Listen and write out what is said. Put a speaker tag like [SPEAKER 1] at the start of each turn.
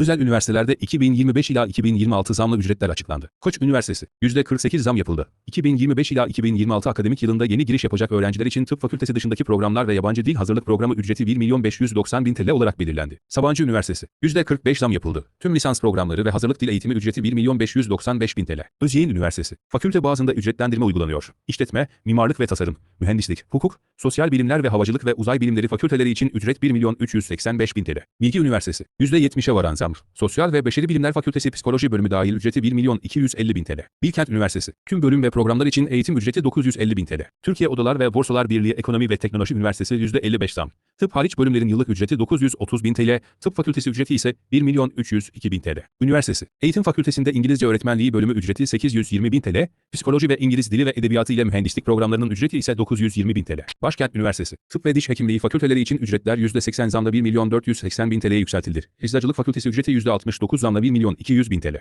[SPEAKER 1] Özel üniversitelerde 2025 ila 2026 zamlı ücretler açıklandı. Koç Üniversitesi %48 zam yapıldı. 2025 ila 2026 akademik yılında yeni giriş yapacak öğrenciler için tıp fakültesi dışındaki programlar ve yabancı dil hazırlık programı ücreti 1 milyon 590 bin TL olarak belirlendi. Sabancı Üniversitesi %45 zam yapıldı. Tüm lisans programları ve hazırlık dil eğitimi ücreti 1 milyon 595 bin TL. Özyeğin Üniversitesi Fakülte bazında ücretlendirme uygulanıyor. İşletme, mimarlık ve tasarım, mühendislik, hukuk, sosyal bilimler ve havacılık ve uzay bilimleri fakülteleri için ücret 1 milyon 385 bin TL. Bilgi Üniversitesi %70'e varan zam. Sosyal ve Beşeri Bilimler Fakültesi Psikoloji bölümü dahil ücreti 1 milyon 250 bin TL. Bilkent Üniversitesi tüm bölüm ve programlar için eğitim ücreti 950 bin TL. Türkiye Odalar ve Borsalar Birliği Ekonomi ve Teknoloji Üniversitesi %55 zam. Tıp hariç bölümlerin yıllık ücreti 930 bin TL, tıp fakültesi ücreti ise 1 milyon 302 bin TL. Üniversitesi Eğitim Fakültesinde İngilizce öğretmenliği bölümü ücreti 820 bin TL, Psikoloji ve İngiliz Dili ve Edebiyatı ile mühendislik programlarının ücreti ise 920 bin TL. Başkent Üniversitesi Tıp ve Diş Hekimliği fakülteleri için ücretler %80 zamla 1 milyon 480 bin TL'ye yükseltildi. Eczacılık Fakültesi ücreti %69 zamla 1 milyon 200 bin TL.